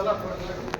चला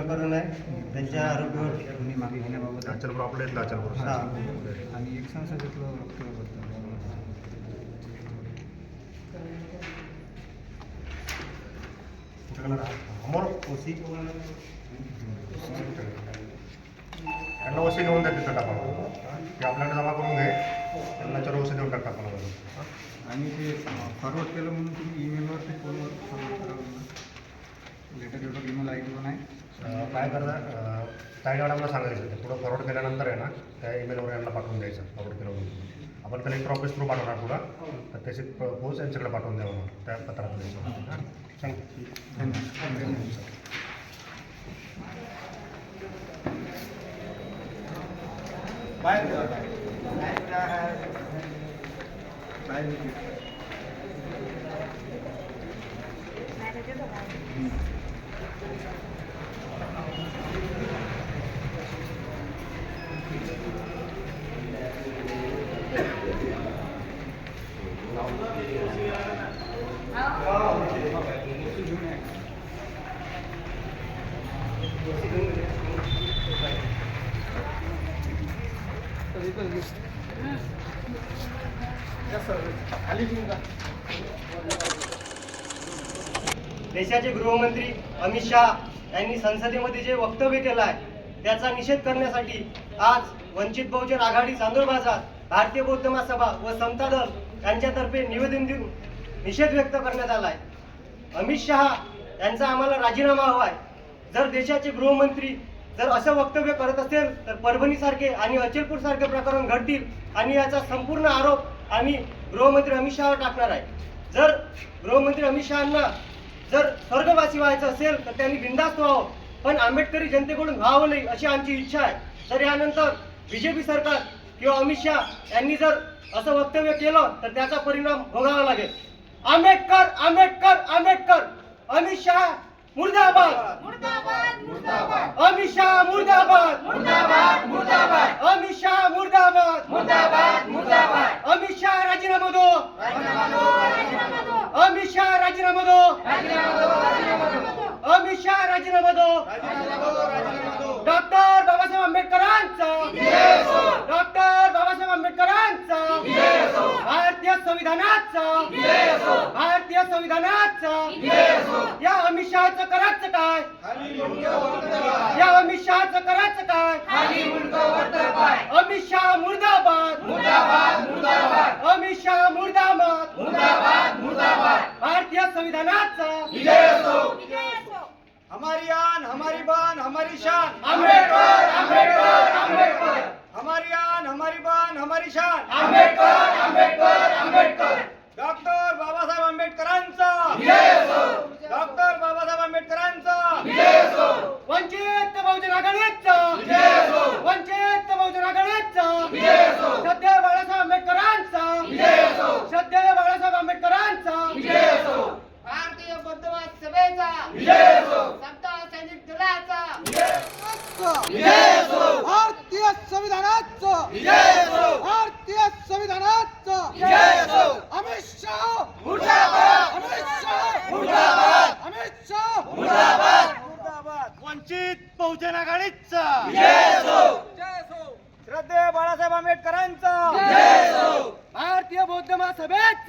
प्रकरण आहे. त्यांच्या आरोग्यावर मागे घेण्याबाबत अचलपूर आपले आहेत अचलपूर हा. आणि एक संसदेतलं वक्तव्य अमोर ओसी. त्यांना ओसी घेऊन द्या तिथं टाका. ते आपल्याकडे जमा करून घे. त्यांना चार ओसी देऊन टाका. आपण आणि ते फॉरवर्ड केलं म्हणून तुम्ही ईमेलवर ते फोनवर फॉरवर्ड करावं letter letter email I D पण आहे अं, काय करता ताई मॅडमला सांगायचं ते पुढं फॉरवर्ड केल्यानंतर आहे ना त्या ईमेलवर यांना पाठवून द्यायचं फॉरवर्ड केलं म्हणून आपण कलेक्टर ऑफिस थ्रू पाठवणार पुढं. तर त्याची पोच यांच्याकडे पाठवून द्यावं त्या पत्रात द्यायचं हां. सांग. धन्यवाद 알려줍니다. देशाचे गृहमंत्री अमित शहा यांनी संसदेमध्ये जे वक्तव्य केलं आहे त्याचा निषेध करण्यासाठी आज वंचित बहुजन आघाडी चांदूर बाजार भारतीय बौद्ध महासभा व समता दल यांच्यातर्फे निवेदन देऊन निषेध व्यक्त करण्यात आला आहे. अमित शहा यांचा आम्हाला राजीनामा हवा आहे. जर देशाचे गृहमंत्री जर असं वक्तव्य करत असेल तर परभणीसारखे आणि अचलपूर सारखे प्रकरण घडतील आणि याचा संपूर्ण आरोप आम्ही गृहमंत्री अमित शहावर टाकणार आहे. जर गृहमंत्री अमित शहाना जर स्वर्गवासी व्हायचं असेल तर त्यांनी बिंदास्त व्हावं. पण आंबेडकरी जनतेकडून व्हावं नाही अशी आमची इच्छा आहे. तर यानंतर बीजेपी सरकार किंवा अमित शहा यांनी जर असं वक्तव्य केलं तर त्याचा परिणाम भोगावा लागेल. आंबेडकर आंबेडकर आंबेडकर! अमित शहा मुर्दाबाद! मुर्दाबाद मुर्दाबाद अमित शहा मुर्दाबाद मुर्दाबाद मुर्दाबाद अमित शहा राजीनामा दो राजीनामा दो राजीनामा दो अमित शहा राजीनामा दो राजीनामा दो राजीनामा दो अमित शहा राजीनामा दो। डॉक्टर बाबासाहेब आंबेडकरांचा। डॉक्टर बाबासाहेब आंबेडकरांचा। भारतीय संविधानाचा। भारतीय संविधानाचा। या अमित शहाचं करायचं काय? या अमित शहाचं करायचं काय खाली उलटं वरतं पाय अमित शहा मुर्दाबाद मुर्दाबाद मुर्दाबाद अमित शहा मुर्दाबाद मुर्दाबाद मुर्दाबाद भारतीय संविधानाचा विजय असो विजय असो हमारी आन हमारी बान हमारी शान। आंबेडकर आंबेडकर आंबेडकर हमारी आन हमारी बान हमारी शान। आंबेडकर आंबेडकर आंबेडकर डॉक्टर बाबासाहेब आंबेडकरांचा।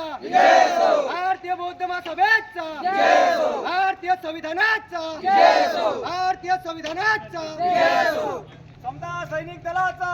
भारतीय बौद्ध महासभेचा. भारतीय संविधानाचा. भारतीय संविधानाचा. समजा सैनिक दलाचा.